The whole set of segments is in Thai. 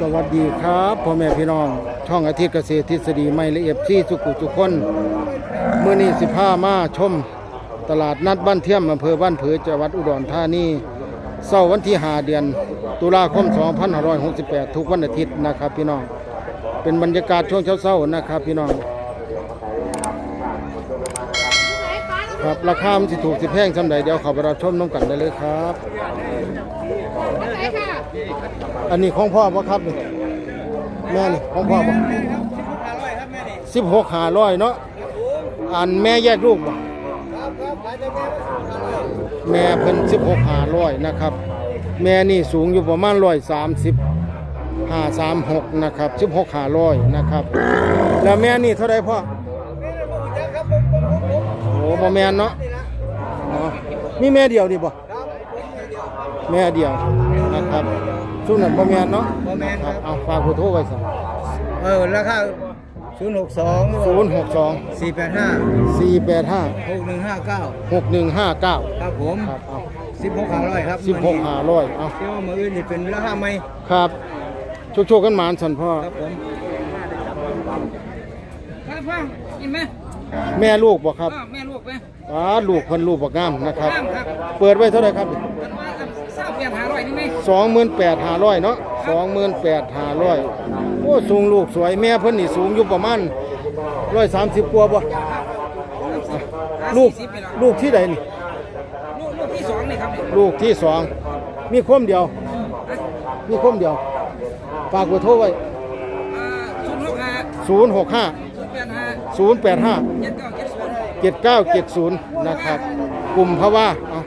สวัสดีครับพ่อแม่พี่น้องช่องอาทิตย์เกษตรทฤษฎีไม่ละเอียดที่สุขุทุกคนเมื่อนี้สิบห้ามาชม ตลาดนัดบ้านเทียมอำเภอบ้านเผือจังหวัดอุดรธานีเสาร์วันที่5เดือน ตุลาคม 2568 ทุกวันอาทิตย์นะครับพี่น้องเป็นบรรยากาศช่วงเช้าๆนะครับพี่น้อง ครับราคามันสิถูกสิแพงสำใดเดี๋ยวเขอไปรับชมน้องกันได้เลยครับ อันนี้ของพ่อปะครับนี่แม่นี่ของพ่อปะสิบหกหาร้อยเนาะอันแม่แยกลูกบ่แม่เพิ่นสิบหกหาร้อยนะครับ แม่นี่สูงอยู่ประมาณร้อยสามสิบห้าสามหกนะครับสิบหกหาร้อยนะครับ แล้วแม่นี่เท่าไรพ่อ อ้บ่แม่นเนาะอ๋อมีแม่เดียวนี่บ่แม่เดียวนะครับช่วงนั้นบ่แม่นเนาะบ่แม่นครับ เอาฝากผู้โทรไว้สั่งเออราคา0 6 2 0 6 2 4 8 5 4 8 5 6 1 5 9 6 1 5 9 ครับผมครับเอา16 500ครับ16 500เอาเที่ยวมืออื่นนี่เป็นราคาไหมครับโชคๆกันหมานสันพ่อครับผมครับพ่อกินไหม แม่ลูกบ่ครับอ้าวแม่ลูกไหมอ๋อลูกเพิ่นลูกบ่งามนะครับงามครับเปิดไว้เท่าไหร่ครับมันว่ากันเศร้าเปลี่ยนหาร้อยนี่ไหม28,500เนาะ28,500โอ้สูงลูกสวยแม่เพิ่นนี่สูงอยู่ประมาณ130กว่าบ่ลูก40ไปแล้วลูกที่ใดนี่ลูกลูกที่สองนี่ครับเนี่ยลูกที่สองมีคมเดียว มีคมเดียว ฝากเบอร์โทรไว้อ่าศูนย์หกห้า065 ศูนย์แปดห้า085เจ็ดเก้าเจ็ดศูนย์7970นะครับกลุ่มภาวะเอา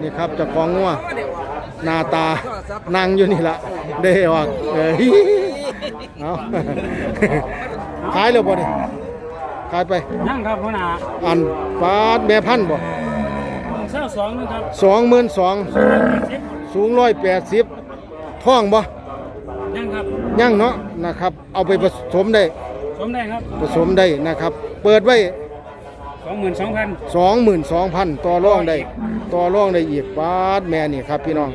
นี่ครับเจะของงัวเพราะว่าเดี๋ยวหน้าตานั่งอยู่นี่ละได้ออกเอ้ยเอาขายเลยบ่นี่ขายไปนั่งครับหัวหน้าอันปาดแม่พันธุ์บ่เศร้าสองนึงครับสองหมื่นสองสูงร้อยแปดสิบท่องบ่นั่งครับยั่งเนาะนะครับ เอาไปผสมได้ สมได้ครับผสมได้นะครับ เปิดไว้ สองหมื่นสองพัน22,000 ต่อรองได้ ต่อรองได้อีกบาทแม่นี่ครับพี่น้อง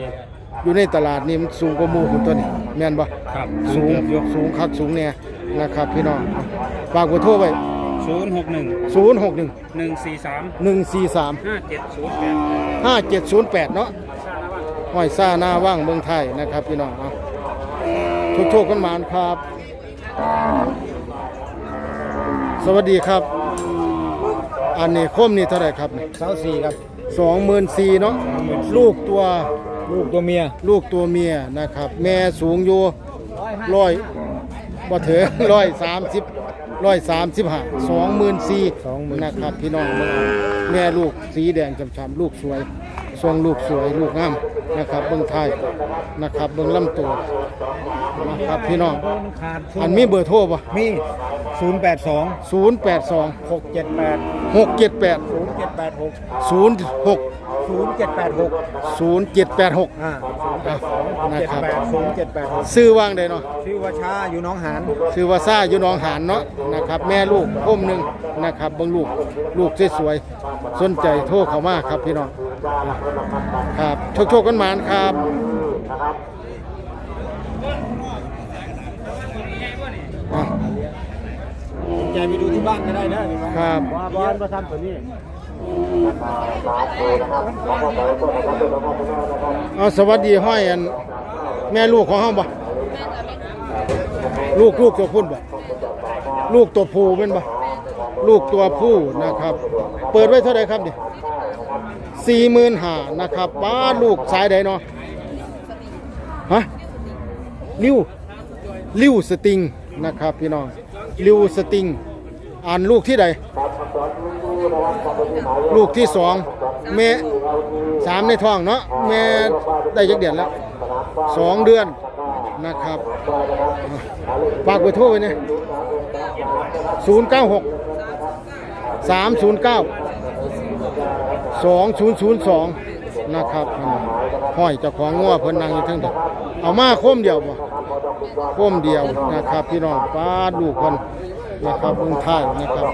อยู่ในตลาดนี่มันสูงกว่าหมู่คุณตัวนี้ แม่นบ่ครับสูงสูงคักสูงแน่นะครับ พี่น้องฝากเบอร์โทรไว้ ศูนย์หกหนึ่ง061 หนึ่งสี่สาม143 ห้าเจ็ดศูนย์แปด5708 เนาะห้อยซ่าหน้าว่างเมืองไทยนะครับพี่น้องเอาโชคๆกันหมานครับ สวัสดีครับ อันนี้คมนี่เท่าไหร่ครับเสาสี่ครับ สองหมื่นสี่เนาะลูกตัวลูกตัวเมียลูกตัวเมียนะครับ แม่สูงอยู่ร้อยบ่เถอร้อยสามสิบร้อยสามสิบห้าสองหมื่นสี่นะครับพี่น้องเบิ่งเอาแม่ลูกสีแดงช้ำๆลูกสวยทรงลูกสวยลูกงาม นะครับเบิ้งไทยนะครับเบิ้งลำตัวนะครับพี่น้องขาดอันมีเบอร์โทรป่ะมี 0 8 2ศูนย์แปดสอง6 7 8หกเจ็ดแปด0 7 8 6ศูนย์หก0 7 8 6ศูนย์เจ็ดแปดหกอ่านะครับ7 8 0 7 8 6ซื้อว่างได้เนาะชื่อว่าชาอยู่หน้องหานชื่อว่าซ่าอยู่หนองหานเนาะนะครับแม่ลูกพ่มหนึ่งนะครับเบางลูกลูกสวยๆสนใจโทรเข้ามาครับพี่น้อง ครับ โชคโชคกันหมานครับอะใจไปดูที่บ้านก็ได้นะครับว่าบ้านมาทำตัวนี้เอาสวัสดีห้อยอัน แม่ลูกของเฮาบ่ลูกลูกตัวพุ่นบ่ลูกตัวผู้เป็นบ่ลูกตัวผู้นะครับ เปิดไว้เท่าไหร่ครับนี่ สี่หมื่นห้านะครับป้าลูกสายใดเนาะฮะลิ้วลิ้วสติงนะครับพี่น้องลิ้วสติง อ่านลูกที่ใด ลูกที่สองแม่สามในท้องเนาะแม่ได้ยักเดือนแล้วสองเดือนนะครับฝากเบอร์โทรไว้เนี่ยศูน ย์เก้าหกสามศูนย์เก้าสองศูนย์ศูนย์สองนะครับห้อยเจ้าของงัวเพิ่นนั่งอยู่เทั้งเดียวเอามาโคมเดียวบ่โคมเดียวนะครับ พี่น้องป้าดลูกเพิ่นนะครับเบื้องท้ายนะครับ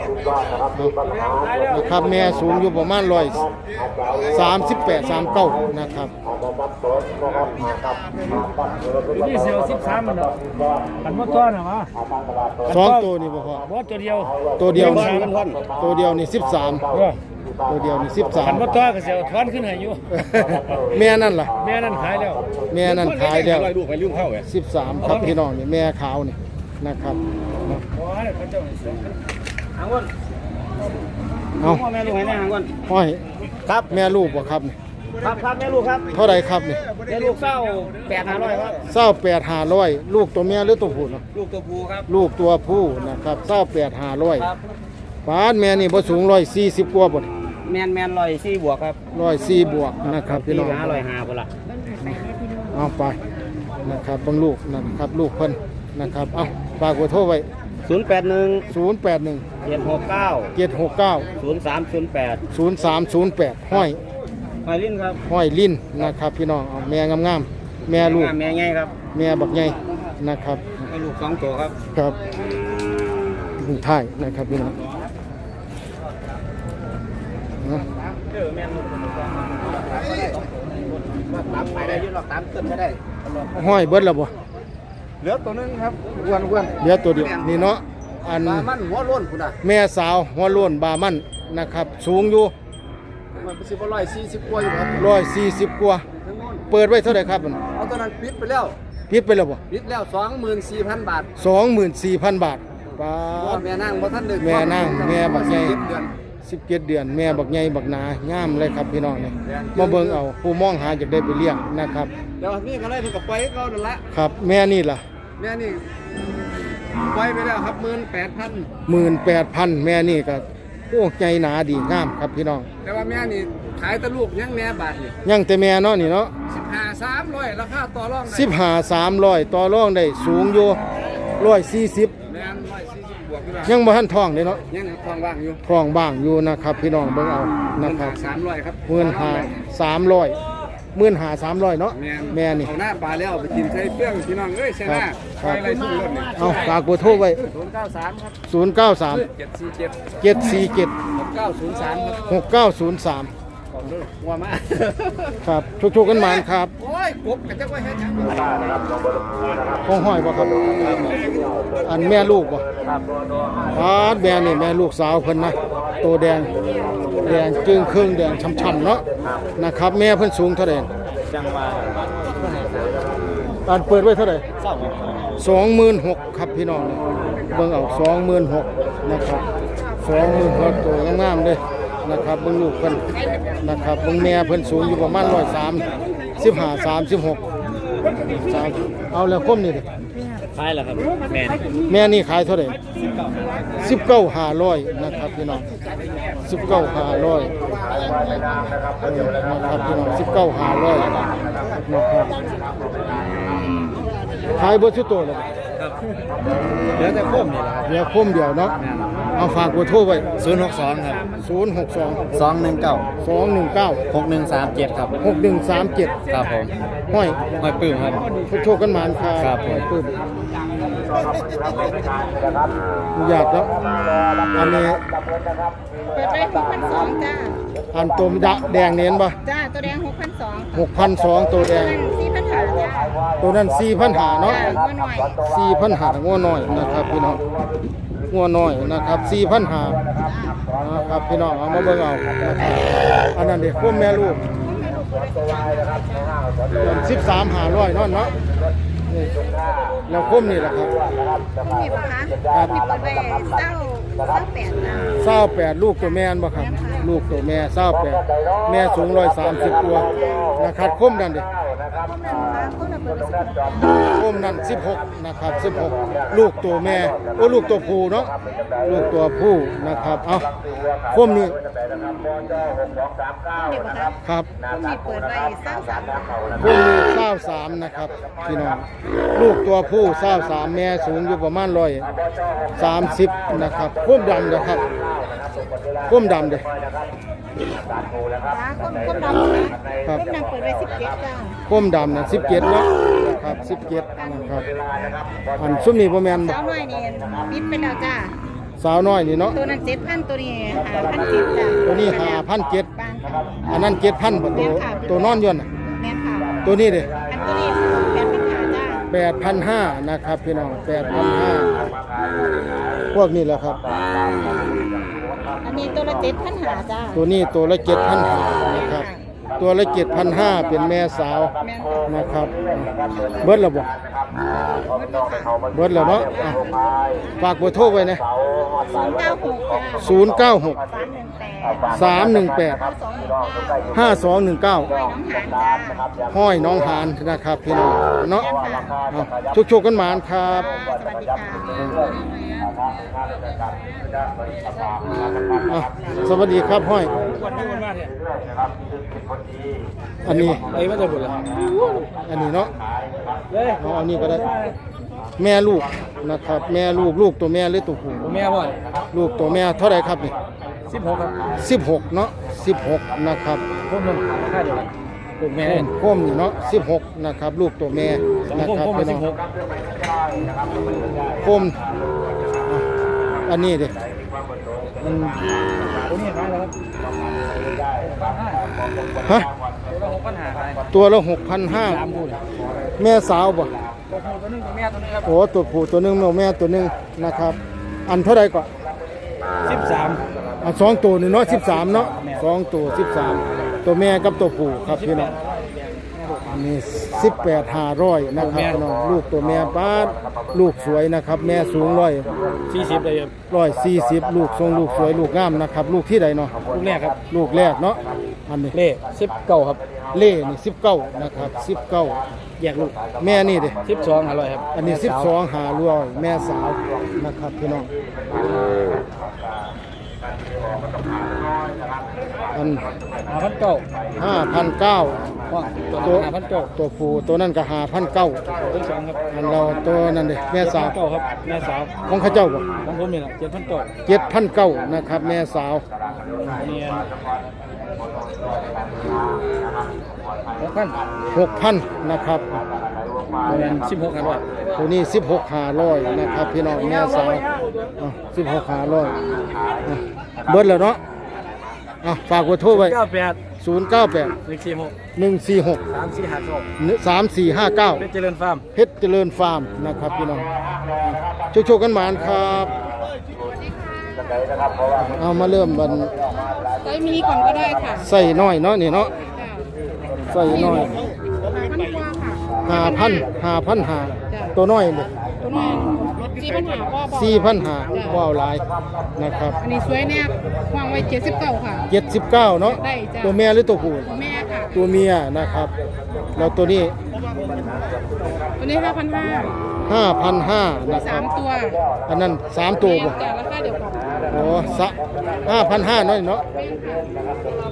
นะครับแม่สูงอยู่ประมาณร้อยสามสิบแปดสามเก้านะครับนี่เซลสิบสามมันเนาะอันมดตัวน่ะมาสองตัวนี่บ่พอมดตัวเดียวตัวเดียวเงินี่นพันตัวเดียวนี่สิบสามเออ ตัวเดียวนี่สิบสาอัมนมดตัวก็เซลทอนขึ้นให้อยู่แม่นั่นล่ะแม่นั่นขายแล้วแม่นั่นขายแล้วลูกไปลืมเข้าไงสิบสามครับพี่น้องนี่แม่ขาวนี่นะครับเนาะโอ้ยเขาเจ้าหางวนเอาพ่อแม่ลูกให้แน่หางวนห้อยครับแม่ลูกบ่ครับนี่ครับครับแม่ลูกครับเท่าไรครับนี่แม่ลูกเศร้าแปดห้าร้อยครับเศร้าแปดห้าร้อยลูกตัวแม่หรือตัวผู้เนาะลูกตัวผู้ครับลูกตัวผู้นะครับเศร้าแปดห้าร้อยครับป้านแม่นี่บ่สูงร้อยสี่สิบกว่าบ่ แมนแมนร้อยสี่บวกครับร้อยสี่บวกนะครับพี่น้องห้าร้อยห้าคนละเอาไปนะครับเบังลูกนะครับลูกเพิ่นนะครับเอาฝากไว้โทรไว้ ศูนย์แปดหนึ่งศูนย์แปดหนึ่งเจ็ดหกเก้าเจ็ดหกเก้าศูนย์สามศูนย์แปดศูนย์สามศูนย์แปดห้อยหอยลิ้นครับห้อยลิ้นนะครับพี่น้องเอาแม่งามๆแม่ลูก แม่ไงครับแม่บักใหญ่นะครับ แม่ลูกสองตัวครับครับลุงท้ายนะครับพี่น้องเนาะ เออแม่ลูกตามไปได้ยืนหรอกตามตึ้นไม่ได้ห้อยเบิดแล้วบ่เหลือตัวนึงครับอ้วนอ้วนเหลือตัวเดียวนี่เนาะอันปลามันหัวโล้นคุณอะแม่สาวหัวโล้วนบามันนะครับ สูงอยู่มันเป็นสิบร้อยสี่สิบกว่าอยู่ครับร้อยสี่สิบกว่าทั้งโน้นเปิดไว้เท่าไหร่ครับมันเอาตัวนั้นปิดไปแล้วพิดไปแล้วบ่ปิดแล้วสองหมื่นสี่พันบาทสองหมื่นสี่พันบาทป้าพ่อดแม่นั่งบ่ท่านเดินแม่นั่งแม่บักใหญ่เจ็ดเดือน สิบเจ็ดเดือน แม่บักใหญ่บักหนางามเลยครับพี่น้องนี่มาเบิ่งเอาผู้มองหาอยากได้ไปเลี้ยงนะครับ เดี๋ยวนี่ก็เลยเพิ่นก็ปล่อยให้เขานั่นละครับ แม่นี่ล่ะแม่นี่ปล่อยไปแล้วครับหมื่นแปดพันหมื่นแปดพันแม่นี่ก็โอ้ใจหนาดีงามครับพี่น้อง แต่ว่าแม่นี่ขายแตะลูกยังแม่บาทนี่ยังแต่แม่เนาะนี่เนาะสิบห้าสามร้อยราคาต่อรองได้สิบหาสามร้อยต่อรองได้สูงอยู่ร้อยสี่สิบแม่นร้อ ยสี่สิบบวกอยู่แล้วยังบ่ทันท้องเลยเนาะยังทองว่างอยู่ท้องบ้างอยู่นะครับพี่น้องเบิ่งเอานะครับสามร้อยครับหมื่นหาสามร้อยหมื่นหาสามร้อยเนาะแม่นแม่นี่เอาหน้าปลาแล้วไปกินใช้เฟื่องพี่น้องเอ้ยใช่หน้าครับไปอะไรทุกรถนี่เอาฝากเบอร์โทรไว้ศูนย์เก้าสามครับศูนย์เก้าสามเจ็ดสี่เจ็ดเจ็ดสี่เจ็ดหกเก้าศูนย์สามครับหกเก้าศูนย์สามของด้วยหัวมาครับทุกๆกันมานครับโอ้ย กบกันจะไว้ให้ยังห้องห้อยบ่ครับ อันแม่ลูกบ่อาดแม่นี่แม่ลูกสาวเพิ่นนะโตแดงแดงจึงเครึ่องแดงช่ำๆเนาะนะครับ แม่เพิ่นสูงเท่าไหร่จังหวะอันเปิดไว้เท่าไหร่สองหมื่นหกครับพี่น้องเบิ่งเอาสองหมื่นหกนะครับสองหมื่นหกตัวงามๆเลยนะครับเบิ่งลูกเพิ่นนะครับเบิ่งแม่เพิ่นสูงอยู่ประมาณร้อยสาม สิบห้าสามสิบหกสามเอาแล้วคมนี่ดิขายแล้วครับแม่แม่นี่ขายเท่าไหร่สิบเก้าห้าร้อยนะครับพี่น้องสิบเก้าห้าร้อยนะครับพี่น้องสิบเก้าห้าร้อยนะครับขายเบอร์ชุดโตเลย เหลือแต่พุ่มนี่แหละเดี๋ยวคมเดียวเนาะเอาฝากเบอร์โทรไว้ศูนย์หกสองครับศูนย์หกสองสองหนึ่งเก้าสองหนึ่งเก้าหกหนึ่งสามเจ็ดครับ หกหนึ่งสามเจ็ดครับผมห้อยหอยปื้มครับ โชคกันหมานคครัรับบห้อยปื้ม อยากแล้วอันนี้เปิดไปหกพันสองจ้าอันตัวดะแดงเน้นปะจ้าตัวแดงหกพันสองหกพันสองตัวแดงสี่พันหาจ้าตัวนั้นสี่พันหาเนาะจ้าหัวหน่อยสี่พันหางัวน้อยนะครับพี่น้องงัวน้อยนะครับสี่พันหานะครับพี่น้องเอามาเบิ่งเอานะครับอันนั้นเด็กพวกแม่ลูกสิบสามหาร้อยเนาะเนาะ นี่แล้วคุ้มนี่แหละครับมีปะคะมีเปิดไปเศร้าเศร้าแปดจ้าเศร้าแปดลูกตัวแม่นบ่ครับ ลูกตัวแม่เศร้าแปดแม่สูงร้อยสามสิบตัวนะครับคุ้มนั่นดิพวกนั้นคะพวกนั้นเปิดไปสิบคุ้มนั่นสิบหกนะครับสิบหกลูกตัวแม่โอ้ลูกตัวผู้เนาะลูกตัวผู้นะครับเอาคุ้มนี่มีปะคะครับมีเปิดไปเศร้าสามจ้าคุ้มนี่เศร้าสามนะครับพี่น้องลูกตัวผู้เศร้าสามแม่สูงอยู่ประมาณร้อยสามสิบนะครับคุ้มดำนะครับคุ้มดำเด้จ้าคนคนดำนะคะคนดำเปิดไปสิบเจ็ดจ้าก้มดำนะสิบเจ็ดเนาะนะครับสิบเจ็ดนะครับอันซุ้มนี่ประมาณสาวน้อยนี่ปิดไปแล้วจ้าสาวน้อยนี่เนาะตัวนั้นเจ็ดพันตัวนี้หาพันเจ็ดจ้ะตัวนี้หาพันเจ็ดบ้านค่ะอันนั้นเจ็ดพันบ่ตัวตัวนอนอยนน่ะแม่นค่ะตัวนี้เด้อันตัวนี้แปดพันหาจ้าแปดพันห้านะครับพี่น้องแปดพันห้าพวกนี้แหละครับ อันนี้ตัวละเจ็ดพันหาจ้าตัวนี้ตัวละเจ็ดพันห้านะครับ ตัวละเจ็ดพันห้าเป็นแม่สาวนะครับ เบิร์ดระบบเบิร์ดระบบฝากเบอร์โทรไว้นะศูนย์เก้าหก สามหนึ่งแปดสามหนึ่งแปดห้าสองหนึ่งเก้าห้าสองหนึ่งเก้าห้อยน้องหานจ้าห้อยน้องหานนะครับพี่น้องเนาะชุกชุกๆกันหมานครับสวัสดีค่ะอะสวัสดีครับห้อยวันนี้วันมาเนี่ยอันนี้ไอ้มาจะบุญเลยอันนี้เนาะเลยเอาอันนี้ก็ได้แม่ลูกนะครับ แม่ลูกลูกตัวแม่หรือตัวผู้ผมแม่บ่อยลูกตัวแม่เท่าไหรครับนี่ สิบหกครับสิบหกเนาะสิบหกนะครับผมนึงค่าเดียวกันผมแม่โคมนี่เนาะสิบหกนะครับ ลูกตัวแม่สองนะผมครับผมพี่สิน้อบงหกโคมอะอันนี้ดิมันผมนี่ขายแล้วครับฮะตัวละหกปัญหาขายตัวละหกพันห้าสามคู่แม่สาวบ่ตัวผู้ตัวนึงตัวแม่ตัวนึงครับโอ้ตัวผู้ตัวหนึงแม่ตัวหนึงนะครับ อันเท่าไหรก่อนสิบสาม อันสองตัวนี่เนาะสิบสามเนาะสองตัวสิบสามตัวแม่กับตัวผู้ครับพี่น้องอันนี้สิบแปดห้าร้อยนะครับพี่น้องลูกตัวแม่ป้าดลูกสวยนะครับ แม่สูงร้อยสี่สิบเลยครับร้อยสี่สิบลูกทรงลูกสวยลูกงามนะครับ ลูกที่ใดเนาะลูกแรกครับลูกแรกเนาะอันนี้เล่สิบเก้าครับเล่นี่สิบเก้านะครับสิบเก้าแยกลูกแม่นี่เด้สิบสองอร่อยครับอันนี้สิบสองหาร้อยแม่สาวนะครับพี่น้อง อันห้าพันเก้าห้าพันเก้าว่างตัวตัวห้าพันเก้าตัวผู้ตัวนั้นก็หาพันเก้าตัวที่สองครับอันเราตัวนั้นเด้แม่สาวเก้าครับแม่สาวของเข้าเจ้าบ่ของผมนี่แหละเจ็ดพันเก้าเจ็ดพันเก้านะครับ แม่สาวนี่หกพันหกพันนะครับ ตัวนั้นสิบหกอร่อยตัวนี้สิบหกหาร้อยนะครับพี่น้องแม่สาวสิบหกหาร้อยเบิดแล้วเนาะอะฝากกดโทรไว้เก้าแปดศูนย์เก้าแปดหนึ่งสี่หกหนึ่งสี่หกสามสี่ห้าสองสามสี่ห้าเก้าเป็นเจริญฟาร์มเพชรเจริญฟาร์มนะครับพี่น้องโชคโชคกันหมานครับเอามาเริ่มบันไซส์มินิก่อนก็ได้ค่ะ ใส่น้อยเนาะนี่เนาะใส่น้อย ห้าพันกว่าค่ะหาพันหาพันหาตัวน้อยเลยตัวนี้สี่พันหาก็บอกสี่พันหาว้าวหลายนะครับ อันนี้สวยเนี่ยวางไว้เจ็ดสิบเก้าค่ะเจ็ดสิบเก้าเนาะได้จ้ะตัวแม่หรือตัวผู้แม่ค่ะตัวเมียนะครับ แล้วตัวนี้ ตัวนี้ห้าพันห้า ห้าพันห้านะคสารับมตัวอันนั้นสามตัวบ่แต่ราคาเดียวกันโอ้สะห้าพันห้าน้อยเนาะ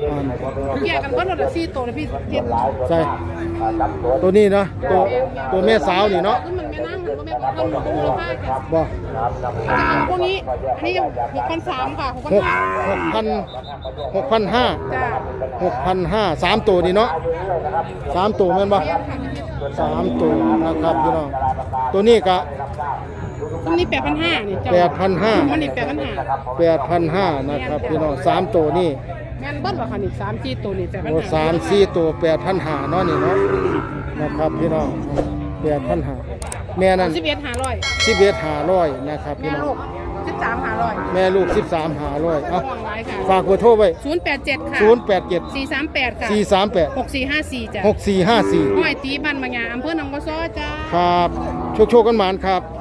อ่าแยกกันก็ลดละสี่ตัวนะพี่เจ็ดใช่ตัวนี้เนาะตัวตัวแม่สาวนี่เนาะคือมันไม่นั่งมันก็ไม่เพิ่มมูลค่ากันบ่พวกนี้อันนี้หกพันสามค่ะหกพันหกห้าหกพันหกพันห้าจ้าหกพันห้าสามตัวนี่เนาะสามตัวแม่นบ่เรียกค่ะ สามตัวนะครับพี่น้องตัวนี้ก็ตัวนี้แปดพันห้านี่จ้าแปดพันห้ามันนี่แปดพันห้าแปดพันห้านะครับพี่น้องสามตัวนี่แม่นเบิ้ลว่ะค่ะนี่สามจีตัวนี่แปดพันโอ้ห้าสามสี่ตัวแปดพันห้าเนาะนี่เนาะนะครับพี่น้องแปดพันห้าแม่นั่นสิบเอ็ดห้าร้อยสิบเอ็ดห้าร้อยนะครับแม่พี่น้องลูก สิบสามห้าร้อยแม่ลูกสิบสามห้าร้อยเอาห่วงไว้ค่ะฝากเบอร์โทรไว้ศูนย์แปดเจ็ดค่ะศูนย์แปดเจ็ดสี่สามแปดค่ะสี่สามแปดหกสี่ห้าสี่จ้ะหกสี่ห้าสี่ห้อยตีบันบางยาอำเภอหนองบัวซ้อจ้า ครับ โชคโชคกันหมานครับค